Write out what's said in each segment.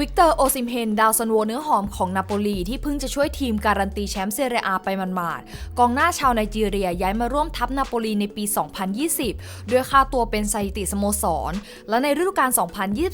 วิกเตอร์โอซิมเฮนดาวซันโวเนื้อหอมของนาโปลีที่เพิ่งจะช่วยทีมการันตีแชมป์เซเรียอาไปมันมาดกองหน้าชาวไนจีเรียย้ายมาร่วมทัพนาโปลีในปี 2020 ด้วยค่าตัวเป็นสถิติสโมสร และในฤดูกาล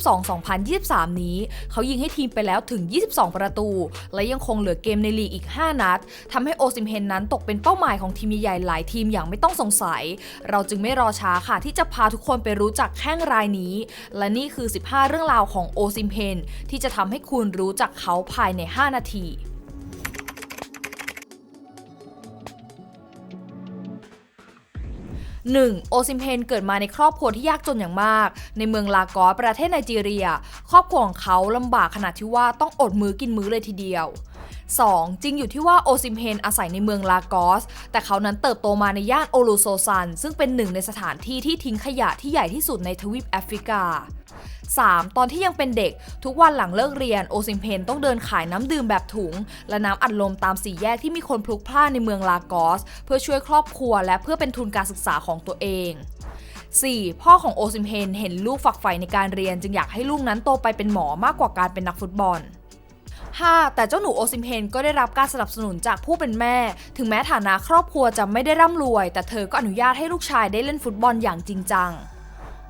2022-2023 นี้ เขายิงให้ทีมไปแล้วถึง 22 ประตู และยังคงเหลือเกมในลีกอีก 5 นัดทำให้โอซิมเฮนนั้นตกเป็นเป้าหมายของทีมใหญ่ๆหลายทีมอย่างไม่ต้องสงสัย เราจึงไม่รอช้าค่ะที่จะพาทุกคนไปรู้จักแข้งรายนี้ และนี่คือ 15 เรื่องราวของโอซิมเฮนที่จะทำให้คุณรู้จักเขาภายใน 5 นาที 1. โอซิมเฮนเกิดมาในครอบครัวที่ยากจนอย่างมาก ในเมืองลากอสประเทศไนจีเรีย ครอบครัวของเขาลำบากขนาดที่ว่าต้องอดมื้อกินมื้อเลยทีเดียว 2. จริงอยู่ที่ว่าโอซิมเฮนอาศัยในเมืองลากอส แต่เขานั้นเติบโตมาในย่านโอลูโซซัน ซึ่งเป็นหนึ่งในสถานที่ที่ทิ้งขยะที่ใหญ่ที่สุดในทวีปแอฟริกา 3. ตอนที่ยังเป็นเด็ก ทุกวันหลังเลิกเรียนโอซิมเพนต้องเดินขายน้ำดื่มแบบถุง และน้ำอัดลมตามสี่แยกที่มีคนพลุกพล่านในเมืองลากอส เพื่อช่วยครอบครัวและเพื่อเป็นทุนการศึกษาของตัวเอง 4. พ่อของโอซิมเพนเห็นลูกฝักใฝ่ในการเรียน จึงอยากให้ลูกนั้นโตไปเป็นหมอมากกว่าการเป็นนักฟุตบอล 5. แต่เจ้าหนูโอซิมเพนก็ได้รับการสนับสนุนจากผู้เป็นแม่ ถึงแม้ฐานะครอบครัวจะไม่ได้ร่ำรวย แต่เธอก็อนุญาตให้ลูกชายได้เล่นฟุตบอลอย่างจริงจัง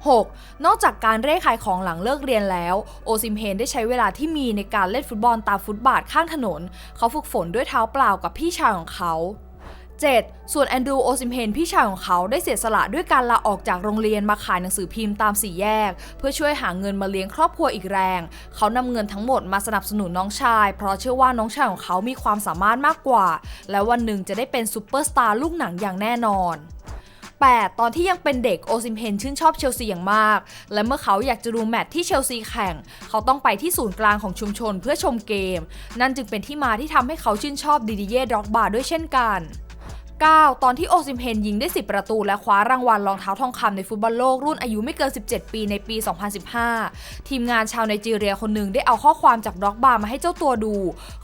6. นอกจากการเร่ขายของหลังเลิกเรียนแล้ว โอซิมเฮนได้ใช้เวลาที่มีในการเล่นฟุตบอลตามฟุตบาทข้างถนน เขาฝึกฝนด้วยเท้าเปล่ากับพี่ชายของเขา 7. ส่วนแอนดรูโอซิมเฮนพี่ชายของเขาได้เสียสละด้วยการลาออกจากโรงเรียนมาขายหนังสือพิมพ์ตามสี่แยก เพื่อช่วยหาเงินมาเลี้ยงครอบครัวอีกแรง เขานำเงินทั้งหมดมาสนับสนุนน้องชาย เพราะเชื่อว่าน้องชายของเขามีความสามารถมากกว่า และวันหนึ่งจะได้เป็นซูเปอร์สตาร์ลูกหนังอย่างแน่นอน 8. ตอนที่ยังเป็นเด็กโอซิมเพนชื่นชอบเชลซีอย่างมาก และเมื่อเขาอยากจะดูแมตช์ที่เชลซีแข่ง เขาต้องไปที่ศูนย์กลางของชุมชนเพื่อชมเกม นั่นจึงเป็นที่มาที่ทำให้เขาชื่นชอบดิดิเย่ด็อกบาด้วยเช่นกัน 9. ตอนที่โอซิมเฮนยิงได้ 10 ประตู และคว้ารางวัลรองเท้าทองคำในฟุตบอลโลกรุ่นอายุไม่เกิน 17 ปีในปี 2015 ทีมงานชาวไนจีเรียคนหนึ่งได้เอาข้อความจากด็อกบาร์มาให้เจ้าตัวดู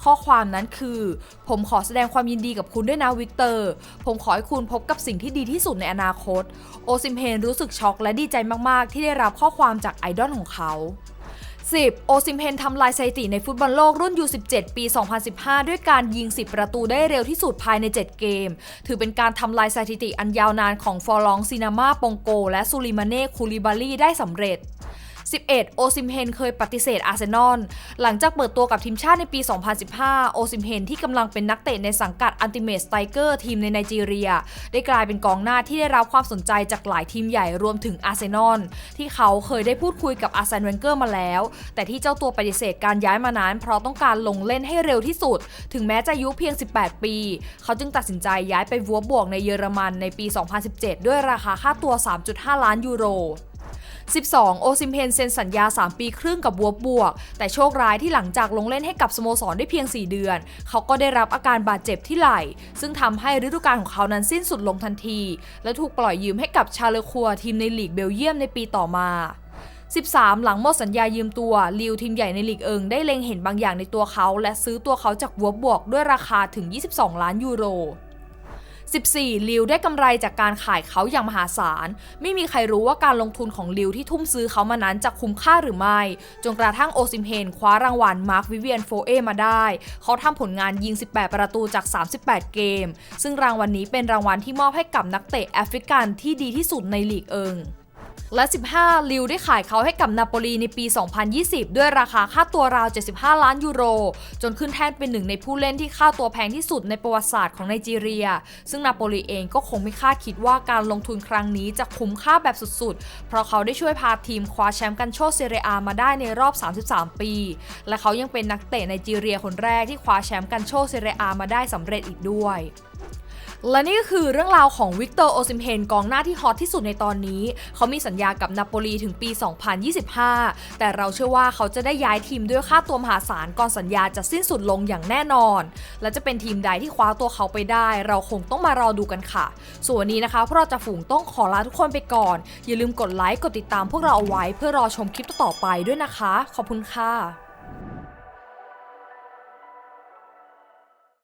ข้อความนั้นคือ ผมขอแสดงความยินดีกับคุณด้วยนะวิกเตอร์ ผมขอให้คุณพบกับสิ่งที่ดีที่สุดในอนาคต โอซิมเฮนรู้สึกช็อกและดีใจมาก ๆ ที่ได้รับข้อความจากไอดอลของเขา 10. โอซิมเพนทำลายสถิติในฟุตบอลโลกรุ่น U17 ปี 2015 ด้วยการยิง 10 ประตูได้เร็วที่สุดภายใน 7 เกม ถือเป็นการทำลายสถิติอันยาวนานของฟอร์ลองซินามาปงโก และซูริมาเน่คูลิบาลีได้สำเร็จ 11. โอซิมเฮนเคยปฏิเสธอาร์เซนอล หลังจากเปิดตัวกับทีมชาติในปี 2015 โอซิมเฮนที่กำลังเป็นนักเตะในสังกัดอันติเมตสไตเกอร์ทีมในไนจีเรีย ได้กลายเป็นกองหน้าที่ได้รับความสนใจจากหลายทีมใหญ่รวมถึงอาร์เซนอล ที่เขาเคยได้พูดคุยกับอาร์เซนเวนเกอร์มาแล้ว แต่ที่เจ้าตัวปฏิเสธการย้ายมานั้น เพราะต้องการลงเล่นให้เร็วที่สุด ถึงแม้จะอายุเพียง 18 ปี เขาจึงตัดสินใจย้ายไปวัวบวกในเยอรมันในปี 2017 ด้วยราคาค่าตัว 3.5 ล้านยูโร 12 โอซิมเพนเซ็นสัญญา 3 ปีครึ่งกับวัวบวก แต่โชคร้ายที่หลังจากลงเล่นให้กับสโมสรได้เพียง 4 เดือน เขาก็ได้รับอาการบาดเจ็บที่ไหล่ ซึ่งทำให้ฤดูกาลของเขานั้นสิ้นสุดลงทันที และถูกปล่อยยืมให้กับชาเลคัวทีมในลีกเบลเยียมในปีต่อมา13 หลังหมดสัญญายืมตัวลิวทีมใหญ่ในลีกเอิงได้เล็งเห็นบางอย่างในตัวเขา และซื้อตัวเขาจากวัวบวกด้วยราคาถึง 22 ล้านยูโร 14. ลิวได้กำไรจากการขายเขาอย่างมหาศาล ไม่มีใครรู้ว่าการลงทุนของลิวที่ทุ่มซื้อเขามานั้นจะคุ้มค่าหรือไม่ จนกระทั่งโอซิมเฮนคว้ารางวัลมาร์ควิเวียนโฟเอมาได้ เขาทำผลงานยิง 18 ประตูจาก 38 เกม ซึ่งรางวัลนนี้เป็นรางวัลที่มอบให้กับนักเตะแอฟริกันที่ดีที่สุดในลีกเอิง และ 15 ลิวได้ขายเขาให้กับนาโปลีในปี 2020 ด้วยราคาค่าตัวราว 75 ล้านยูโร จนขึ้นแท่นเป็นหนึ่งในผู้เล่นที่ค่าตัวแพงที่สุดในประวัติศาสตร์ของไนจีเรีย ซึ่งนาโปลีเองก็คงไม่คาดคิดว่าการลงทุนครั้งนี้จะคุ้มค่าแบบสุดๆ เพราะเขาได้ช่วยพาทีมคว้าแชมป์กันโชเซเรียมาได้ในรอบ 33 ปี และเขายังเป็นนักเตะไนจีเรียคนแรกที่คว้าแชมป์กันโชเซเรียมาได้สำเร็จอีกด้วย และนี่ก็คือเรื่องราวของวิกเตอร์โอซิมเฮนกองหน้าที่ฮอตที่สุดในตอนนี้ เขามีสัญญากับนาโปลีถึงปี 2025 แต่เราเชื่อว่าเขาจะได้ย้ายทีมด้วยค่าตัวมหาศาลก่อนสัญญาจะสิ้นสุดลงอย่างแน่นอน และจะเป็นทีมใดที่คว้าตัวเขาไปได้ เราคงต้องมารอดูกันค่ะ ส่วนนี้นะคะพวกเราจะฝูงต้องขอลาทุกคนไปก่อน อย่าลืมกดไลค์กดติดตามพวกเราเอาไว้เพื่อรอชมคลิปต่อไปด้วยนะคะ ขอบคุณค่ะ